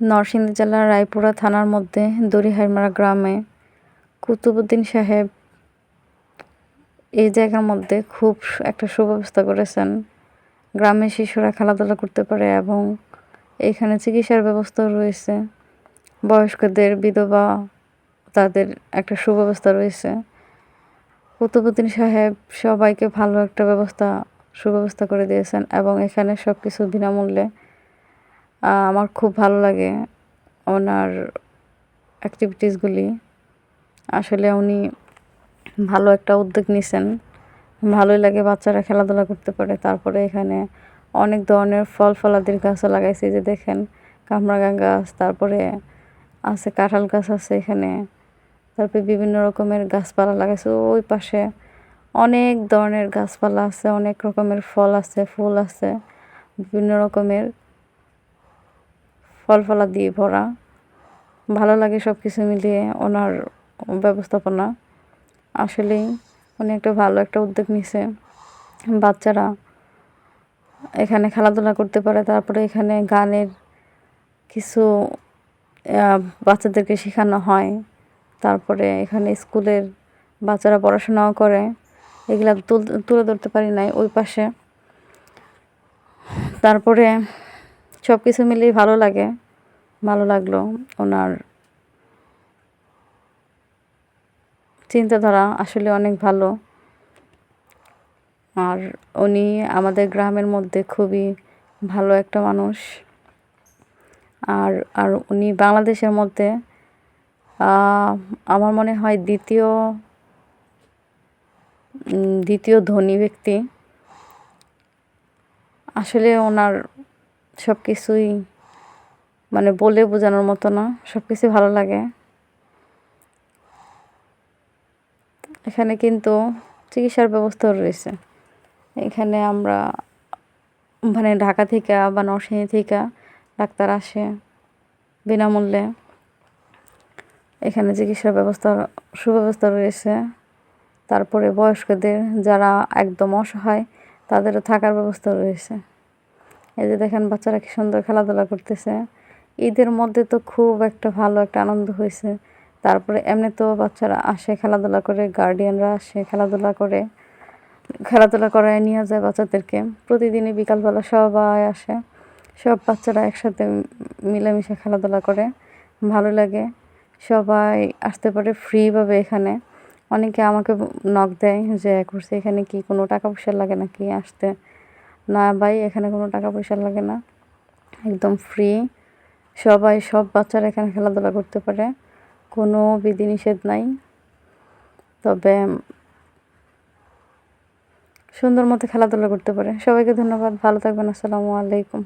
নরসিংদী জেলার রায়পুরা থানার মধ্যে দড়িহাইমারা গ্রামে কুতুবুদ্দিন সাহেব এই জায়গার মধ্যে খুব একটা সুব্যবস্থা করেছেন। গ্রামের শিশুরা খেলাধুলা করতে পারে এবং এখানে চিকিৎসার ব্যবস্থাও রয়েছে। বয়স্কদের বিধবা তাদের একটা সুব্যবস্থা রয়েছে। কুতুবুদ্দিন সাহেব সবাইকে ভালো একটা ব্যবস্থা, সুব্যবস্থা করে দিয়েছেন এবং এখানে সব কিছু বিনামূল্যে আমার খুব ভালো লাগে ওনার অ্যাক্টিভিটিসগুলি আসলে উনি ভালো একটা উদ্যোগ নিছেন। ভালোই লাগে বাচ্চারা খেলাধুলা করতে পারে। তারপরে এখানে অনেক ধরনের ফল ফলাদির গাছও লাগাইছে যে দেখেন, কামরাঙা গাছ, তারপরে আছে কাঁঠাল গাছ আছে এখানে, তারপরে বিভিন্ন রকমের গাছপালা লাগাইছে। ওই পাশে অনেক ধরনের গাছপালা আছে, অনেক রকমের ফল আছে, ফুল আছে, বিভিন্ন রকমের। ফল ফলা দিয়ে ভরা। ভালো লাগে সব কিছু মিলিয়ে ওনার ব্যবস্থাপনা। আসলেই উনি একটা ভালো একটা উদ্যোগ নিছে বাচ্চারা এখানে খেলাধুলা করতে পারে, তারপরে এখানে গানের কিছু বাচ্চাদেরকে শেখানো হয়। তারপরে এখানে স্কুলের বাচ্চারা পড়াশোনাও করে। এগুলা তুলে ধরতে পারি নাই ওই পাশে। তারপরে সব কিছু মিলিয়ে ভালো লাগে। ভালো লাগল ওনার চিন্তাধারা আসলে অনেক ভালো। আর উনি আমাদের গ্রামের মধ্যে খুবই ভালো একটা মানুষ। আর আর উনি বাংলাদেশের মধ্যে আমার মনে হয় দ্বিতীয় দ্বিতীয় ধনী ব্যক্তি। আসলে ওনার সব কিছুই মানে বলে বোঝানোর মতো না সব কিছু ভালো লাগে। এখানে কিন্তু চিকিৎসার ব্যবস্থাও রয়েছে। এখানে আমরা মানে ঢাকা থেকে বা নরসিংদী থেকে ডাক্তার আসে বিনামূল্যে। এখানে চিকিৎসার ব্যবস্থা, সুব্যবস্থা রয়েছে। তারপরে বয়স্কদের যারা একদম অসহায়, তাদেরও থাকার ব্যবস্থা রয়েছে। এই যে দেখেন বাচ্চারা কি সুন্দর খেলাধুলা করতেছে। ঈদের মধ্যে তো খুব একটা ভালো একটা আনন্দ হয়েছে। তারপরে এমনি তো বাচ্চারা আসে খেলাধুলা করে গার্ডিয়ানরা আসে খেলাধুলা করে, খেলাধুলা করায় নিয়ে যায় বাচ্চাদেরকে। প্রতিদিনই বিকালবেলা সবাই আসে, সব বাচ্চারা একসাথে মিলেমিশে খেলাধুলা করে, ভালো লাগে। সবাই আসতে পারে ফ্রিভাবে এখানে। অনেকে আমাকে নক দেয় যে করছে, এখানে কি কোনো টাকা পয়সা লাগে না কি আসতে? না ভাই, এখানে কোনো টাকা পয়সা লাগে না। একদম ফ্রি সবাই, সব বাচ্চারা এখানে খেলাধুলা করতে পারে। কোনো বিধিনিষেধ নাই। তবে সুন্দর মতো খেলাধুলা করতে পারে। সবাইকে ধন্যবাদ। ভালো থাকবেন। আসসালামু আলাইকুম।